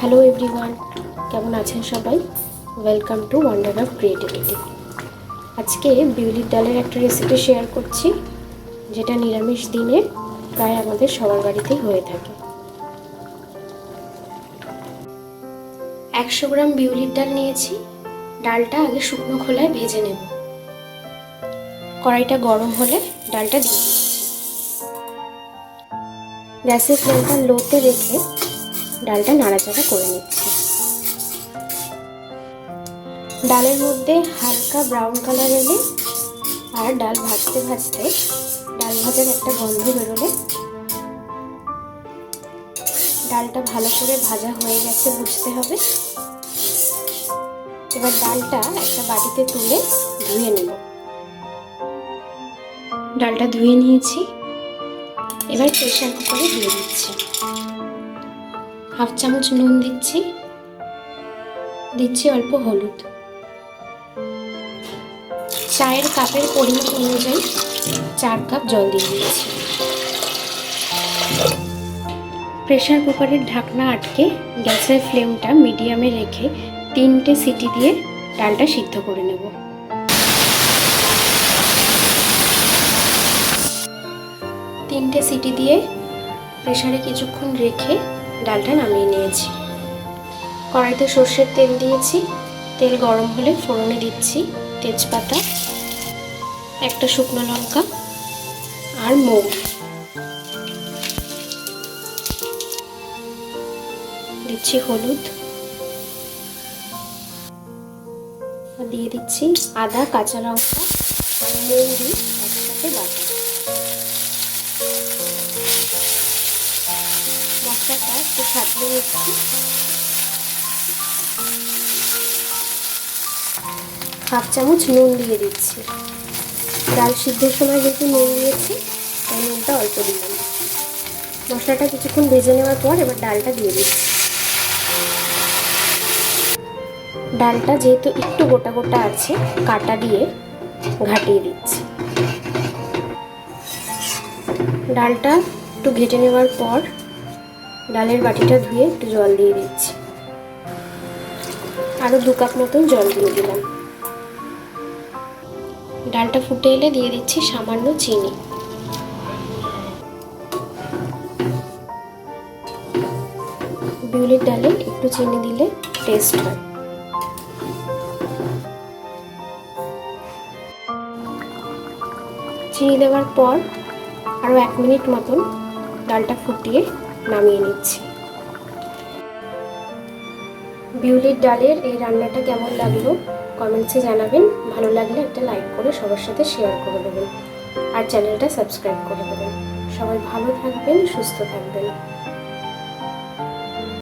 Hello everyone কেমন আছেন সবাই? Welcome to wonder of creativity আজকে বিউলির ডালের একটা রেসিপি শেয়ার করছি, যেটা নিরামিষ দিনে প্রায় আমাদের সবার বাড়িতেই হয়ে থাকে। একশো গ্রাম বিউলির ডাল নিয়েছি, ডালটা আগে শুকনো খোলায় ভেজে নেব। কড়াইটা গরম হলে ডালটা গ্যাসের ফ্লেমটা লোতে রেখে ডালটা নাড়াচাড়া করে নিচ্ছি। ডালের মধ্যে হালকা ব্রাউন কালার এলে আর ডাল ভাজতে ভাজতে ডাল ভাজার একটা গন্ধ বেরোলে ডালটা ভালো করে ভাজা হয়ে গেছে বুঝতে হবে। এবার ডালটা একটা বাটিতে তুলে ধুয়ে নেব। ডালটা ধুয়ে নিয়েছি। এবার প্রেশার কুকারে দিয়ে দিচ্ছি। হাফ চামচ নুন দিচ্ছি। দিচ্ছি অল্প হলুদ। চায়ের কাপের পরিমাণ অনুযায়ী চার কাপ জল দিয়ে দিচ্ছি। প্রেশার কুকারের ঢাকনা আটকে গ্যাসের ফ্লেমটা মিডিয়ামে রেখে তিনটে সিটি দিয়ে ডালটা সিদ্ধ করে নেব। তিনটে সিটি দিয়ে প্রেশারে কিছুক্ষণ রেখে ডালটা নামিয়ে নিয়েছি। কড়াইতে সর্ষের তেল দিয়েছি। তেল গরম হলে ফোড়নে দিচ্ছি তেজপাতা, একটা শুকনো লঙ্কা আর মুগ দিচ্ছি হলুদ। দিয়ে দিচ্ছি আদা, কাঁচা লঙ্কা আর মৌরি একসাথে বাটা। মশলাটা একটু সাজিয়ে নিচ্ছি হাফ চামচ নুন দিয়ে দিচ্ছি। ডাল সিদ্ধের সময় যেহেতু নুন দিয়েছি, তাই নুনটা অল্প দিলাম। মশলাটা কিছুক্ষণ ভেজে নেওয়ার পর এবার ডালটা দিয়ে দিচ্ছি। ডালটা যেহেতু একটু গোটা গোটা আছে, কাটা দিয়ে ঘাটিয়ে দিচ্ছি। ডালটা একটু ঘেটে নেওয়ার পর ডালের বাটিটা ধুয়ে একটু জল দিয়ে দিচ্ছি। আরও দু কাপ মতন জল দিয়ে দিলাম। ডালটা ফুটে এলে দিয়ে দিচ্ছি সামান্য চিনি। বিউলির ডালে একটু চিনি দিলে টেস্ট হয়। চিনি দেওয়ার পর আরও এক মিনিট মতন ডালটা ফুটিয়ে নামিয়ে নিচ্ছি। বিউলির ডালের এই রান্নাটা কেমন লাগল কমেন্টসে জানাবেন। ভালো লাগলে একটা লাইক করে সবার সাথে শেয়ার করে দেবেন। আর চ্যানেলটা সাবস্ক্রাইব করে দেবেন। সবাই ভালো থাকবেন, সুস্থ থাকবেন।